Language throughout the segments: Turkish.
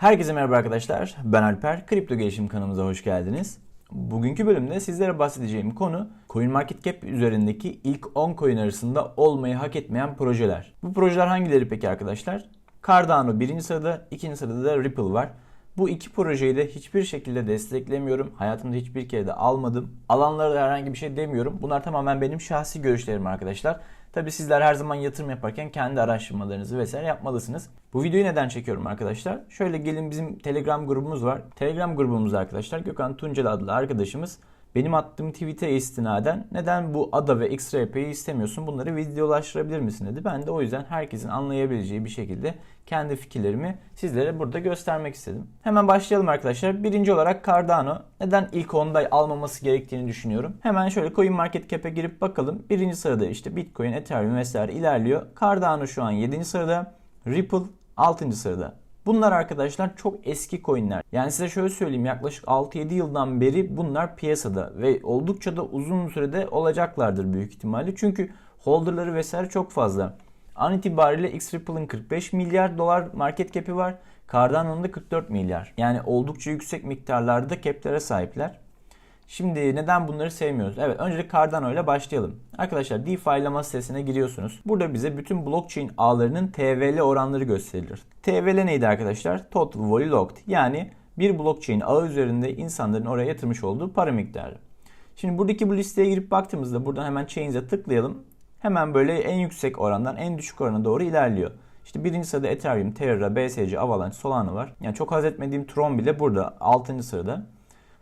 Herkese merhaba arkadaşlar. Ben Alper. Kripto Gelişim kanalımıza hoş geldiniz. Bugünkü bölümde sizlere bahsedeceğim konu CoinMarketCap üzerindeki ilk 10 coin arasında olmayı hak etmeyen projeler. Bu projeler hangileri peki arkadaşlar? Cardano birinci sırada, ikinci sırada da Ripple var. Bu iki projeyi de hiçbir şekilde desteklemiyorum. Hayatımda hiçbir kere de almadım. Alanlara da herhangi bir şey demiyorum. Bunlar tamamen benim şahsi görüşlerim arkadaşlar. Tabi sizler her zaman yatırım yaparken kendi araştırmalarınızı vesaire yapmalısınız. Bu videoyu neden çekiyorum arkadaşlar? Şöyle gelin bizim Telegram grubumuz var. Telegram grubumuzda arkadaşlar Gökhan Tuncel adlı arkadaşımız benim attığım tweet'e istinaden neden bu ADA ve XRP'yi istemiyorsun bunları videolaştırabilir misin dedi. Ben de o yüzden herkesin anlayabileceği bir şekilde kendi fikirlerimi sizlere burada göstermek istedim. Hemen başlayalım arkadaşlar. Birinci olarak Cardano. Neden ilk 10'da almaması gerektiğini düşünüyorum. Hemen şöyle CoinMarketCap'e girip bakalım. Birinci sırada işte Bitcoin, Ethereum vesaire ilerliyor. Cardano şu an 7. sırada. Ripple 6. sırada. Bunlar arkadaşlar çok eski coinler. Yani size şöyle söyleyeyim yaklaşık 6-7 yıldan beri bunlar piyasada ve oldukça da uzun sürede olacaklardır büyük ihtimalle. Çünkü holderları vesaire çok fazla. An itibariyle X-Ripple'ın 45 milyar dolar market cap'i var. Cardano'nun da 44 milyar. Yani oldukça yüksek miktarlarda cap'lere sahipler. Şimdi neden bunları sevmiyoruz? Evet öncelikle Cardano ile başlayalım. Arkadaşlar DeFi sitesine giriyorsunuz. Burada bize bütün blockchain ağlarının TVL oranları gösterilir. TVL neydi arkadaşlar? Total Volley Locked. Yani bir blockchain ağı üzerinde insanların oraya yatırmış olduğu para miktarı. Şimdi buradaki bu listeye girip baktığımızda buradan hemen Chains'e tıklayalım. Hemen böyle en yüksek orandan en düşük orana doğru ilerliyor. İşte birinci sırada Ethereum, Terra, BSC, Avalanche, Solana var. Yani çok haz etmediğim Tron bile burada 6. sırada.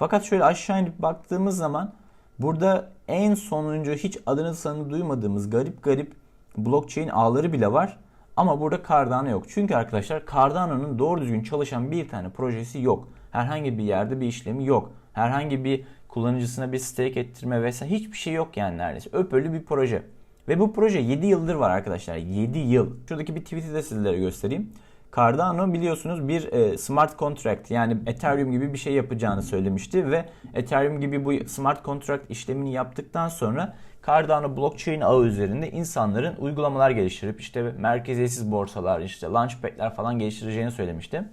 Fakat şöyle aşağı inip baktığımız zaman burada en sonuncu hiç adını sanını duymadığımız garip garip blockchain ağları bile var. Ama burada Cardano yok. Çünkü arkadaşlar Cardano'nun doğru düzgün çalışan bir tane projesi yok. Herhangi bir yerde bir işlemi yok. Herhangi bir kullanıcısına bir stake ettirme vesaire hiçbir şey yok yani neredeyse. Öpölü bir proje. Ve bu proje 7 yıldır var arkadaşlar. 7 yıl. Şuradaki bir tweet'i de sizlere göstereyim. Cardano biliyorsunuz bir e, smart contract yani Ethereum gibi bir şey yapacağını söylemişti ve Ethereum gibi bu smart contract işlemini yaptıktan sonra Cardano blockchain ağı üzerinde insanların uygulamalar geliştirip işte merkeziyetsiz borsalar işte launchpad'ler falan geliştireceğini söylemişti.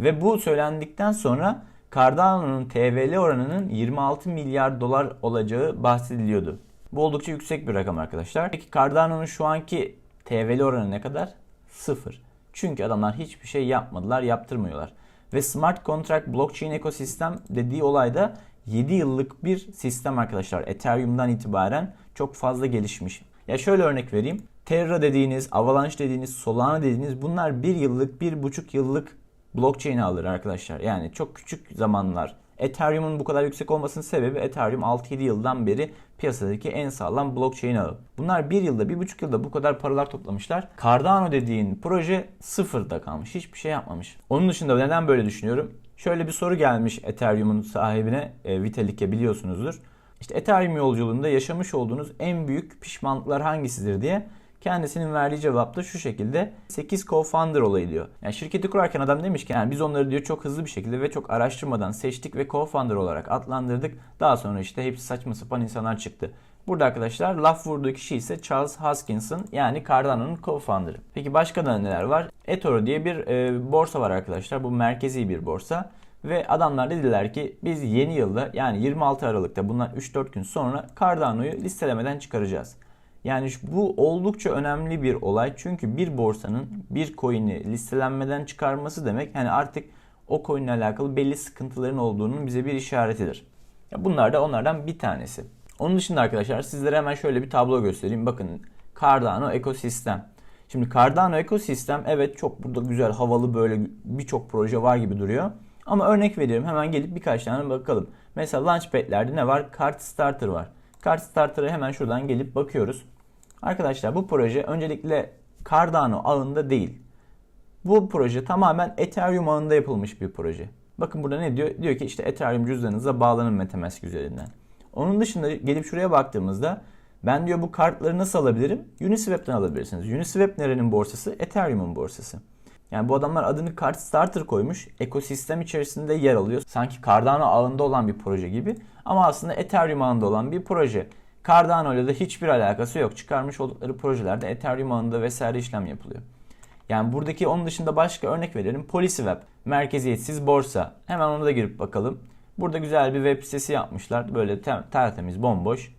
Ve bu söylendikten sonra Cardano'nun TVL oranının 26 milyar dolar olacağı bahsediliyordu. Bu oldukça yüksek bir rakam arkadaşlar. Peki Cardano'nun şu anki TVL oranı ne kadar? Sıfır. Çünkü adamlar hiçbir şey yapmadılar, yaptırmıyorlar. Ve smart contract blockchain ekosistem dediği olayda 7 yıllık bir sistem arkadaşlar. Ethereum'dan itibaren çok fazla gelişmiş. Ya şöyle örnek vereyim. Terra dediğiniz, Avalanche dediğiniz, Solana dediğiniz bunlar 1 yıllık, 1,5 yıllık blockchain alır arkadaşlar. Yani çok küçük zamanlar. Ethereum'un bu kadar yüksek olmasının sebebi Ethereum 6-7 yıldan beri piyasadaki en sağlam blockchain ağı. Bunlar bir yılda, bir buçuk yılda bu kadar paralar toplamışlar. Cardano dediğin proje sıfırda kalmış. Hiçbir şey yapmamış. Onun dışında neden böyle düşünüyorum? Şöyle bir soru gelmiş Ethereum'un sahibine e, Vitalik'e biliyorsunuzdur. İşte Ethereum yolculuğunda yaşamış olduğunuz en büyük pişmanlıklar hangisidir diye Kendisinin verdiği cevap da şu şekilde 8 co-founder olayı diyor. Yani şirketi kurarken adam demiş ki yani biz onları diyor çok hızlı bir şekilde ve çok araştırmadan seçtik ve co-founder olarak adlandırdık. Daha sonra işte hepsi saçma sapan insanlar çıktı. Burada arkadaşlar laf vurduğu kişi ise Charles Hoskinson yani Cardano'nun co-founder'ı. Peki başka da neler var? eToro diye bir e, borsa var arkadaşlar. Bu merkezi bir borsa. Ve adamlar dediler ki biz yeni yılda yani 26 Aralık'ta bundan 3-4 gün sonra Cardano'yu listelemeden çıkaracağız. Yani bu oldukça önemli bir olay. Çünkü bir borsanın bir coin'i listelenmeden çıkarması demek hani artık o coin ile alakalı belli sıkıntıların olduğunun bize bir işaretidir. Bunlar da onlardan bir tanesi. Onun dışında arkadaşlar sizlere hemen şöyle bir tablo göstereyim. Bakın Cardano ekosistem. Şimdi Cardano ekosistem evet çok burada güzel havalı böyle birçok proje var gibi duruyor. Ama örnek veriyorum hemen gelip birkaç tane bakalım. Mesela Launchpad'lerde ne var? Card Starter var. Card Starter'a hemen şuradan gelip bakıyoruz. Arkadaşlar bu proje öncelikle Cardano ağında değil. Bu proje tamamen Ethereum ağında yapılmış bir proje. Bakın burada ne diyor? Diyor ki işte Ethereum cüzdanınıza bağlanın Metamask üzerinden. Onun dışında gelip şuraya baktığımızda ben diyor bu kartları nasıl alabilirim? Uniswap'ten alabilirsiniz. Uniswap nerenin borsası? Ethereum'un borsası. Yani bu adamlar adını Card Starter koymuş. Ekosistem içerisinde yer alıyor. Sanki Cardano ağında olan bir proje gibi. Ama aslında Ethereum ağında olan bir proje. Cardano ile de hiçbir alakası yok. Çıkarmış oldukları projelerde Ethereum ağında vesaire işlem yapılıyor. Yani buradaki onun dışında başka örnek verelim. PolicyWeb, merkeziyetsiz borsa. Hemen ona da girip bakalım. Burada güzel bir web sitesi yapmışlar. Böyle tem- tertemiz, bomboş.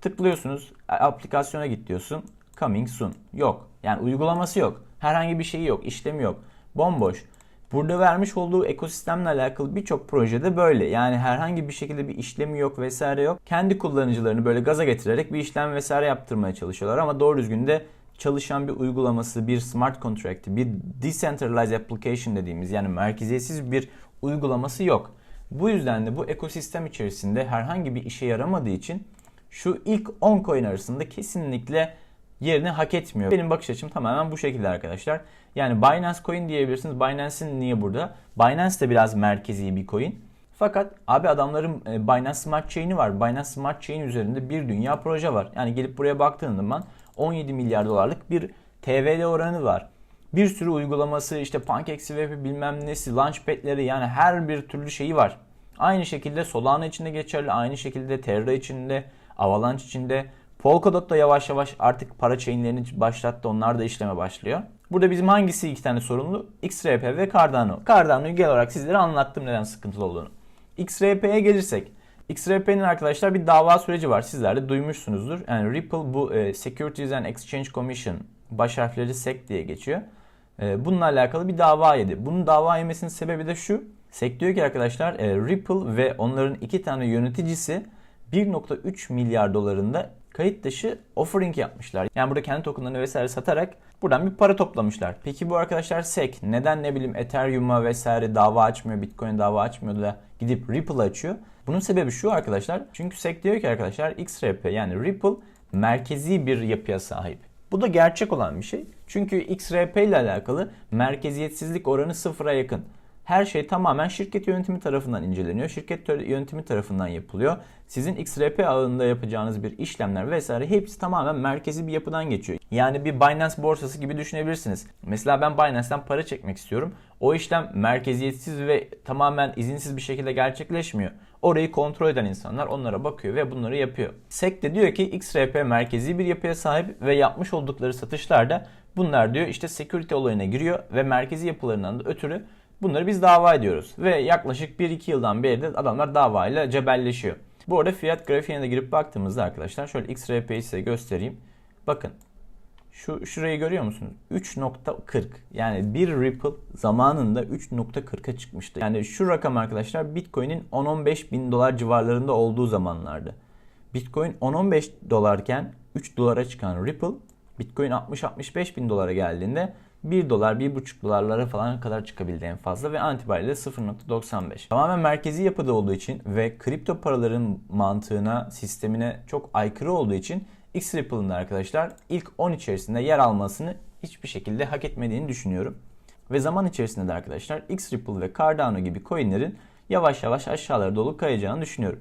Tıklıyorsunuz, aplikasyona git diyorsun. Coming soon. Yok. Yani uygulaması yok. Herhangi bir şeyi yok, işlemi yok. Bomboş. Burada vermiş olduğu ekosistemle alakalı birçok projede böyle. Yani herhangi bir şekilde bir işlemi yok vesaire yok. Kendi kullanıcılarını böyle gaza getirerek bir işlem vesaire yaptırmaya çalışıyorlar ama doğru düzgün de çalışan bir uygulaması, bir smart contract, bir decentralized application dediğimiz yani merkeziyetsiz bir uygulaması yok. Bu yüzden de bu ekosistem içerisinde herhangi bir işe yaramadığı için şu ilk 10 coin arasında kesinlikle yerini hak etmiyor. Benim bakış açım tamamen bu şekilde arkadaşlar. Yani Binance Coin diyebilirsiniz. Binance'in niye burada? Binance de biraz merkezi bir coin. Fakat abi adamların e, Binance Smart Chain'i var. Binance Smart Chain üzerinde bir dünya proje var. Yani gelip buraya baktığın zaman 17 milyar dolarlık bir TVL oranı var. Bir sürü uygulaması işte PancakeSwap'i bilmem nesi, Launchpad'leri yani her bir türlü şeyi var. Aynı şekilde Solana içinde geçerli, aynı şekilde Terra içinde, Avalanche içinde. Polkadot da yavaş yavaş artık para chainlerini başlattı. Onlar da işleme başlıyor. Burada bizim hangisi iki tane sorumlu? XRP ve Cardano. Cardano'yu genel olarak sizlere anlattım neden sıkıntılı olduğunu. XRP'ye gelirsek. XRP'nin arkadaşlar bir dava süreci var. Sizler de duymuşsunuzdur. Yani Ripple bu e, Securities and Exchange Commission baş harfleri SEC diye geçiyor. E, bununla alakalı bir dava yedi. Bunun dava yemesinin sebebi de şu. SEC diyor ki arkadaşlar e, Ripple ve onların iki tane yöneticisi 1.3 milyar dolarında kayıt dışı offering yapmışlar. Yani burada kendi tokenlarını vesaire satarak buradan bir para toplamışlar. Peki bu arkadaşlar SEC neden ne bileyim Ethereum'a vesaire dava açmıyor, Bitcoin dava açmıyor da gidip Ripple açıyor? Bunun sebebi şu arkadaşlar. Çünkü SEC diyor ki arkadaşlar XRP yani Ripple merkezi bir yapıya sahip. Bu da gerçek olan bir şey. Çünkü XRP ile alakalı merkeziyetsizlik oranı sıfıra yakın. Her şey tamamen şirket yönetimi tarafından inceleniyor. Şirket yönetimi tarafından yapılıyor. Sizin XRP ağında yapacağınız bir işlemler vesaire hepsi tamamen merkezi bir yapıdan geçiyor. Yani bir Binance borsası gibi düşünebilirsiniz. Mesela ben Binance'ten para çekmek istiyorum. O işlem merkeziyetsiz ve tamamen izinsiz bir şekilde gerçekleşmiyor. Orayı kontrol eden insanlar onlara bakıyor ve bunları yapıyor. SEC de diyor ki XRP merkezi bir yapıya sahip ve yapmış oldukları satışlarda bunlar diyor işte security olayına giriyor ve merkezi yapılarından da ötürü Bunları biz dava ediyoruz. Ve yaklaşık 1-2 yıldan beri de adamlar davayla cebelleşiyor. Bu arada fiyat grafiğine de girip baktığımızda arkadaşlar şöyle XRP'yi size göstereyim. Bakın şu şurayı görüyor musunuz? 3.40 yani bir Ripple zamanında 3.40'a çıkmıştı. Yani şu rakam arkadaşlar Bitcoin'in 10-15 bin dolar civarlarında olduğu zamanlarda. Bitcoin 10-15 dolarken 3 dolara çıkan Ripple Bitcoin 60-65 bin dolara geldiğinde 1 dolar, 1,5 dolarlara falan kadar çıkabildi en fazla ve antibariyle 0.95. Tamamen merkezi yapıda olduğu için ve kripto paraların mantığına, sistemine çok aykırı olduğu için XRipple'ın da arkadaşlar ilk 10 içerisinde yer almasını hiçbir şekilde hak etmediğini düşünüyorum. Ve zaman içerisinde de arkadaşlar XRipple ve Cardano gibi coinlerin yavaş yavaş aşağılara doğru kayacağını düşünüyorum.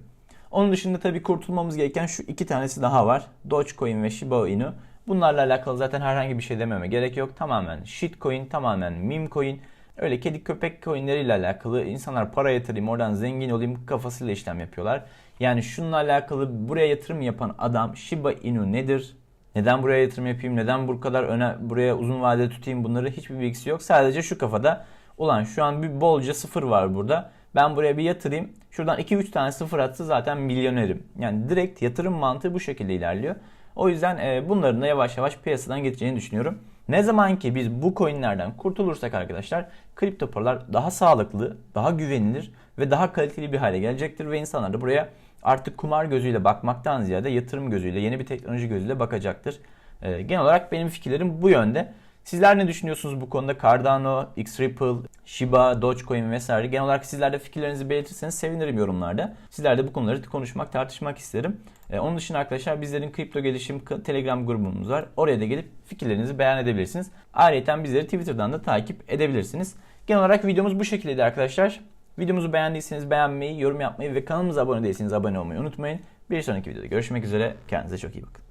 Onun dışında tabii kurtulmamız gereken şu iki tanesi daha var. Dogecoin ve Shiba Inu. Bunlarla alakalı zaten herhangi bir şey dememe gerek yok. Tamamen shitcoin, tamamen meme coin. Öyle kedi köpek coinleriyle alakalı insanlar para yatırayım oradan zengin olayım kafasıyla işlem yapıyorlar. Yani şununla alakalı buraya yatırım yapan adam Shiba Inu nedir? Neden buraya yatırım yapayım? Neden bu kadar öne buraya uzun vadede tutayım? Bunları hiçbir bilgisi yok. Sadece şu kafada ulan şu an bir bolca sıfır var burada. Ben buraya bir yatırayım. Şuradan 2-3 tane sıfır atsa zaten milyonerim. Yani direkt yatırım mantığı bu şekilde ilerliyor. O yüzden e, bunların da yavaş yavaş piyasadan geçeceğini düşünüyorum. Ne zaman ki biz bu coinlerden kurtulursak arkadaşlar kripto paralar daha sağlıklı, daha güvenilir ve daha kaliteli bir hale gelecektir ve insanlar da buraya artık kumar gözüyle bakmaktan ziyade yatırım gözüyle, yeni bir teknoloji gözüyle bakacaktır. E, genel olarak benim fikirlerim bu yönde. Sizler ne düşünüyorsunuz bu konuda? Cardano, Xripple, Shiba, Dogecoin vesaire. Genel olarak sizler de fikirlerinizi belirtirseniz sevinirim yorumlarda. Sizler de bu konuları konuşmak, tartışmak isterim. Ee, onun dışında arkadaşlar bizlerin kripto gelişim Telegram grubumuz var. Oraya da gelip fikirlerinizi beyan edebilirsiniz. Ayrıca bizleri Twitter'dan da takip edebilirsiniz. Genel olarak videomuz bu şekildeydi arkadaşlar. Videomuzu beğendiyseniz beğenmeyi, yorum yapmayı ve kanalımıza abone değilseniz abone olmayı unutmayın. Bir sonraki videoda görüşmek üzere. Kendinize çok iyi bakın.